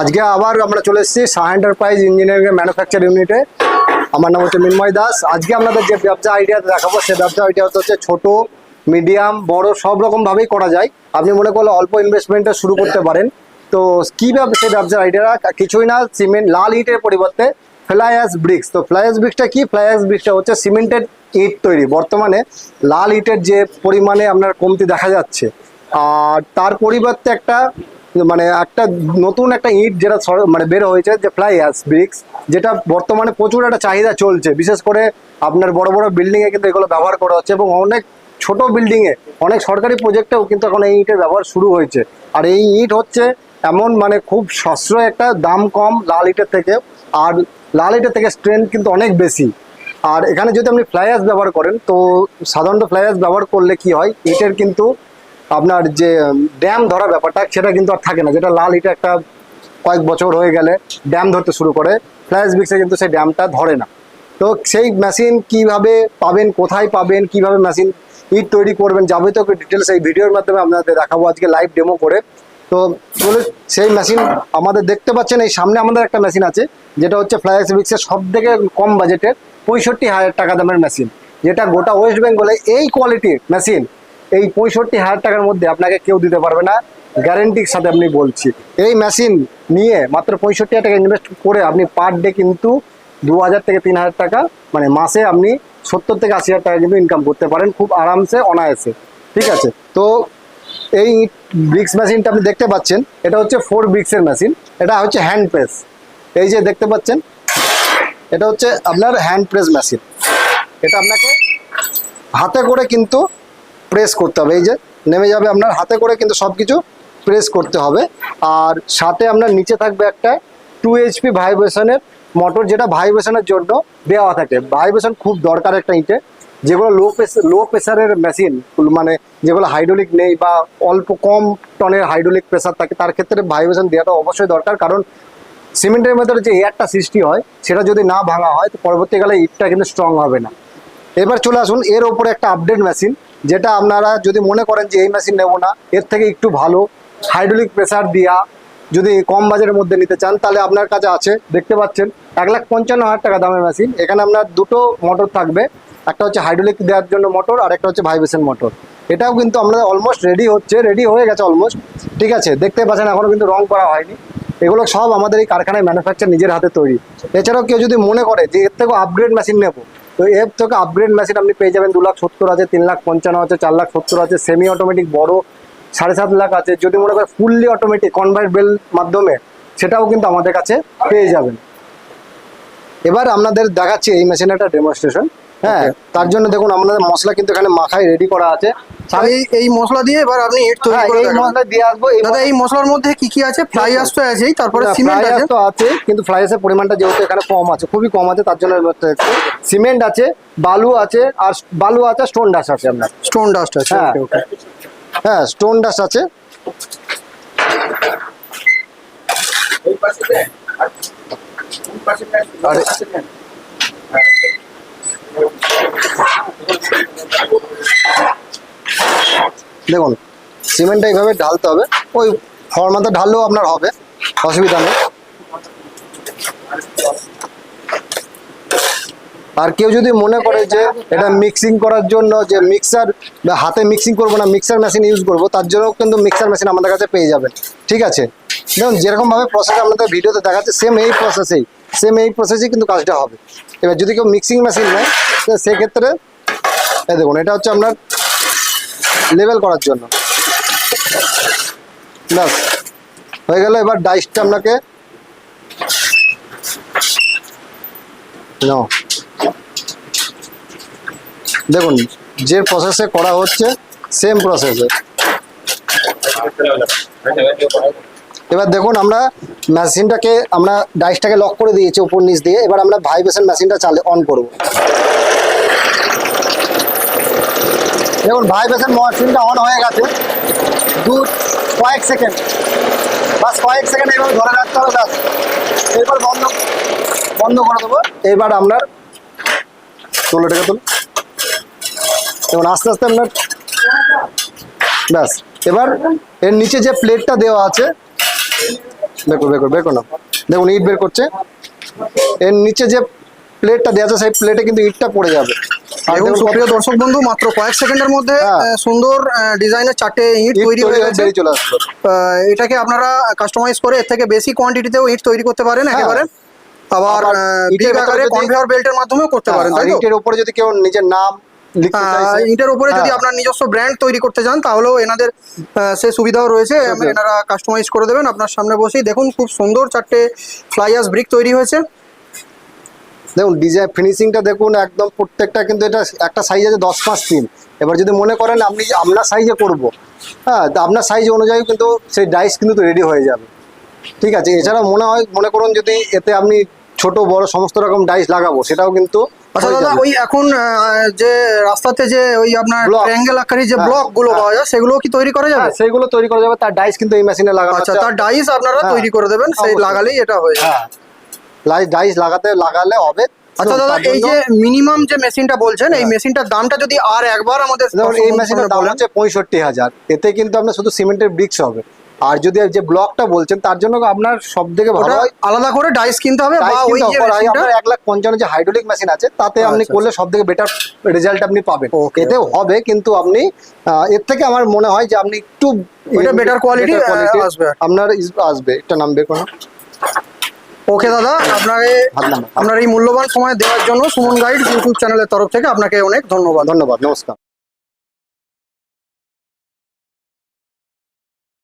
আজকে আবার আমরা চলে এসেছি সাহা এন্টারপ্রাইজ ইঞ্জিনিয়ারিং ম্যানুফ্যাকচার ইউনিটে আমার নাম হচ্ছে মিনময় দাস। আজকে আপনাদের যে ব্যবসা আইডিয়া দেখাবো, সে ব্যবসা আইডিয়া হচ্ছে ছোট মিডিয়াম বড়, সব রকম ভাবেই করা যায়। আপনি মনে করলে অল্প ইনভেস্টমেন্টে শুরু করতে পারেন। তো কি সেই ব্যবসার আইডিয়া কিছুই না সিমেন্ট লাল ইটের পরিবর্তে ফ্লাইয়াস ব্রিক্স তো ফ্লাই অ্যাস ব্রিক্সটা কি? ফ্লাই অ্যাস ব্রিক্সটা হচ্ছে সিমেন্টেড ইট তৈরি। বর্তমানে লাল ইটের যে পরিমাণে আপনার কমতি দেখা যাচ্ছে। আর তার পরিবর্তে একটা মানে একটা নতুন একটা ইট যেটা মানে বের হয়েছে, যে ফ্লাই অ্যাস ব্রিক্স যেটা বর্তমানে প্রচুর একটা চাহিদা চলছে। বিশেষ করে আপনার বড় বড় বিল্ডিং এ কিন্তু এগুলো ব্যবহার করা হচ্ছে এবং অনেক ছোট বিল্ডিং এ, অনেক সরকারি প্রজেক্টেও কিন্তু এখন এই ইটের ব্যবহার শুরু হয়েছে। আর এই ইট হচ্ছে এমন মানে খুব সাশ্রয় একটা দাম কম লাল ইটের থেকে আর লাল ইটের থেকে স্ট্রেংথ কিন্তু অনেক বেশি। আর এখানে যদি আপনি ফ্লাইয়াস ব্যবহার করেন, তো সাধারণত ফ্লাইয়াস ব্যবহার করলে কি হয়, ইটের কিন্তু আপনার যে ড্যাম ধরা ব্যাপারটা, সেটা কিন্তু আর থাকে না। যেটা লাল ইটে একটা কয়েক বছর হয়ে গেলে ড্যাম ধরতে শুরু করে। ফ্লাইয়াস বিক্সে কিন্তু সেই ড্যামটা ধরে না। তো সেই মেশিন কীভাবে পাবেন, কোথায় পাবেন, কীভাবে মেশিন ইট তৈরি করবেন, যাবতীয় ডিটেলস এই ভিডিওর মাধ্যমে আপনাদের দেখাবো। আজকে লাইভ ডেমো করে। তো সেই মেশিন আমাদের দেখতে পাচ্ছেন, এই সামনে আমাদের একটা মেশিন আছে, যেটা হচ্ছে ফ্লাইয়াস বিক্সের সব থেকে কম বাজেটের পঁয়ষট্টি হাজার টাকা দামের মেশিন। যেটা গোটা ওয়েস্ট বেঙ্গলে এই কোয়ালিটির মেশিন এই পঁয়ষট্টি হাজার টাকার মধ্যে আপনাকে কেউ দিতে পারবে না। গ্যারেন্টির সাথে আপনি বলছি। এই মেশিন নিয়ে মাত্র পঁয়ষট্টি হাজার টাকা ইনভেস্ট করে আপনি পার ডে কিন্তু দু হাজার থেকে তিন হাজার টাকা মানে মাসে আপনি সত্তর থেকে আশি হাজার টাকা কিন্তু ইনকাম করতে পারেন খুব আরামসে, অনায়াসে। ঠিক আছে? তো এই ব্রিক্স মেশিনটা আপনি দেখতে পাচ্ছেন, এটা হচ্ছে ফোর ব্রিক্সের মেশিন এটা হচ্ছে হ্যান্ড প্রেস এই যে দেখতে পাচ্ছেন, এটা হচ্ছে আপনার হ্যান্ড প্রেস মেশিন এটা আপনাকে হাতে করে কিন্তু প্রেস করতে হবে। এই যে নেমে যাবে আপনার হাতে করে কিন্তু সব কিছু প্রেস করতে হবে। আর সাথে আপনার নিচে থাকবে একটা টু এইচপি ভাইব্রেশনের মোটর যেটা ভাইব্রেশনের জন্য দেওয়া থাকে। ভাইব্রেশন খুব দরকার একটা ইটে যেগুলো লো প্রেসার লো প্রেসারের মেশিন মানে যেগুলো হাইড্রোলিক নেই বা অল্প কম টনের হাইড্রোলিক প্রেসার থাকে, তার ক্ষেত্রে ভাইব্রেশন দেওয়াটা অবশ্যই দরকার। কারণ সিমেন্টের ভেতরে যে এয়ারটা সৃষ্টি হয়, সেটা যদি না ভাঙা হয়, তো পরবর্তীকালে ইটটা কিন্তু স্ট্রং হবে না। এবার চলে আসুন, এর ওপরে একটা আপডেট মেশিন যেটা আপনারা যদি মনে করেন যে এই মেশিন নেব না, এর থেকে একটু ভালো। হাইড্রোলিক প্রেসার দিয়া যদি কম বাজেটের মধ্যে নিতে চান, তাহলে আপনার কাছে আছে, দেখতে পাচ্ছেন, এক লাখ পঞ্চান্ন হাজার টাকা দামের মেশিন এখানে আপনার দুটো মোটর থাকবে, একটা হচ্ছে হাইড্রোলিক দেওয়ার জন্য মোটর আর একটা হচ্ছে ভাইব্রেশন মোটর এটাও কিন্তু আমরা অলমোস্ট রেডি হচ্ছে রেডি হয়ে গেছে অলমোস্ট ঠিক আছে, দেখতে পাচ্ছেন, এখনও কিন্তু রং করা হয়নি। এগুলো সব আমাদের এই কারখানায় ম্যানুফ্যাকচার নিজের হাতে তৈরি। এছাড়াও কেউ যদি মনে করে যে এর থেকেও আপগ্রেড মেশিন নেব তো এর থেকে আপগ্রেড মেশিন আপনি পেয়ে যাবেন দু লাখ সত্তর আছে তিন লাখ পঞ্চান্ন আছে চার লাখ সত্তর আছে সেমি অটোমেটিক বড় সাড়ে সাত লাখ আছে। যদি মনে করেন ফুললি অটোমেটিক কনভার্ট বেল মাধ্যমে সেটাও কিন্তু আমাদের কাছে পেয়ে যাবেন। এবার আপনাদের দেখাচ্ছি এই মেশিনের একটা ডেমনস্ট্রেশন হ্যাঁ তার জন্য দেখুন আমাদের মশলা কিন্তু এখানে মাখায় রেডি করা আছে। তাহলে এই- মশলা দিয়ে এবার আপনি ইট তৈরি হ্যাঁ করে এই মশলা দিয়ে আসব। দাদা এই মশলার মধ্যে কি কি আছে? ফ্লাই আস তো আছেই তারপরে সিমেন্ট আছে। তো আছে কিন্তু ফ্লাই ফ্লাইসের পরিমাণটা যেহেতু এখানে কম আছে খুবই কম আছে তার জন্য সিমেন্ট আছে বালু আছে আর বালু আছে স্টোন ডাস্ট আছে আপনার। স্টোন ডাস্ট আছে হ্যাঁ। ওকে হ্যাঁ স্টোন ডাস্ট আছে। আর দেখুন সিমেন্টটা এইভাবে ঢালতে হবে। ওই ফর্মাতে ঢাললেও আপনার হবে, অসুবিধা নেই। আর কেউ যদি মনে করে যে এটা মিক্সিং করার জন্য, যে মিক্সার হাতে মিক্সিং করব না মিক্সার মেশিন ইউজ করব, তার জন্য কিন্তু মিক্সার মেশিন আমাদের কাছে পেয়ে যাবেন। ঠিক আছে? দেখুন, যেরকমভাবে প্রসেস আমাদের ভিডিওতে দেখাচ্ছে সেম এই প্রসেসেই সেম এই প্রসেসেই কিন্তু কাজটা হবে। এবার যদি কেউ মিক্সিং মেশিন নেয় সেক্ষেত্রে দেখুন, এটা হচ্ছে আপনার লেভেল করার জন্য। ব্যাস, হয়ে গেল এবার ডাইসটা আপনাকে দেখুন, যে প্রসেসে করা হচ্ছে সেম প্রসেসে এবার দেখুন, আমরা মেশিনটাকে আমরা ডাইসটাকে লক করে দিয়েছি উপর নিচ দিয়ে। এবার আমরা ভাইব্রেশন মেশিনটা চালে অন করব। দেখুন ভাইব্রেশন মেশিনটা অন হয়ে গেছে। দু, কয়েক সেকেন্ড বাস কয়েক সেকেন্ড এবার ধরে রাখতে হবে ব্যাস এবার বন্ধ বন্ধ করে দেবো। এবার আপনার তুলো এটাকে তুলো। এবং আস্তে আস্তে আপনার ব্যাস এবার এর নিচে যে প্লেটটা দেওয়া আছে বের করো বের না। দেখুন ইট বের করছে। এর নিচে যে প্লেটটা দেওয়া আছে, সেই প্লেটে কিন্তু ইটটা পড়ে যাবে। দেখুন সুপ্রিয় দর্শক বন্ধু মাত্র কয়েক সেকেন্ডের মধ্যে হ্যাঁ। সুন্দর ডিজাইনের চারটে ইট তৈরি হয়ে গেছে এটাকে আপনারা কাস্টমাইজ করে এর থেকে বেশি কোয়ান্টিটিতেও ইট তৈরি করতে পারেন একেবারে আবার হ্যাঁ। আবার ইটের বিগ আকারে কনভেয়ার বেল্টের মাধ্যমেও করতে পারেন তাই তো ইটের উপরে যদি কেউ নিজের নাম ইটের উপরে যদি হ্যাঁ। আপনার নিজস্ব ব্র্যান্ড তৈরি করতে চান তাহলেও এনাদের সে সুবিধাও রয়েছে। এনারা কাস্টমাইজ করে দেবেন আপনার সামনে বসেই দেখুন খুব সুন্দর চারটে ফ্লাইয়াস ব্রিক তৈরি হয়েছে দেখুন ডিজাইন ফিনিশিংটা দেখুন একদম প্রত্যেকটা কিন্তু এটা একটা সাইজ আছে দশ পাঁচ তিন। এবার যদি মনে করেন আপনি আপনার সাইজে করব হ্যাঁ আপনার সাইজ অনুযায়ী কিন্তু সেই ডাইস কিন্তু রেডি হয়ে যাবে। ঠিক আছে এছাড়া মনে হয় মনে করুন যদি এতে আপনি ছোট বড় সমস্ত রকম ডাইস লাগাবো সেটাও কিন্তু আচ্ছা দাদা ওই এখন যে রাস্তাতে যে ওই আপনার Block। ট্রায়াঙ্গেল আকারে যে হ্যাঁ, ব্লকগুলো হ্যাঁ। পাওয়া যায় সেগুলো কি তৈরি করা যাবে? হ্যাঁ সেইগুলো তৈরি করা যাবে তার ডাইস কিন্তু এই মেশিনে লাগানো আচ্ছা। তার ডাইস আপনারা তৈরি করে দেবেন সেই লাগালেই এটা হয়ে যাবে। হ্যাঁ। ডাইস লাগাতে লাগালে হবে। আচ্ছা দাদা এই যে মিনিমাম যে মেশিনটা বলছেন এই হ্যাঁ। মেশিনটার দামটা যদি আর একবার আমাদের এই মেশিনের দাম হচ্ছে পঁয়ষট্টি হাজার। এতে কিন্তু আপনার শুধু সিমেন্টের ব্রিক্স হবে। আর যদি যে ব্লকটা বলছেন তার জন্য আপনার সব থেকে ভালো হয় আলাদা করে ডাইস কিনতে হবে বা ওই যে হয়, আপনার এক লাখ পঞ্চান্ন যে হাইড্রোলিক মেশিন আছে তাতে আপনি আচ্ছা, করলে সব থেকে বেটার রেজাল্ট আপনি পাবেন। এতেও হবে কিন্তু আপনি এর থেকে আমার মনে হয় যে আপনি একটু বেটার আহ, আসবে। আপনার আসবে। একটা নাম বের ওকে দাদা আপনাকে আপনার এই মূল্যবান সময় দেওয়ার জন্য সুমন গাইড ইউটিউব চ্যানেলের তরফ থেকে আপনাকে অনেক ধন্যবাদ। ধন্যবাদ নমস্কার।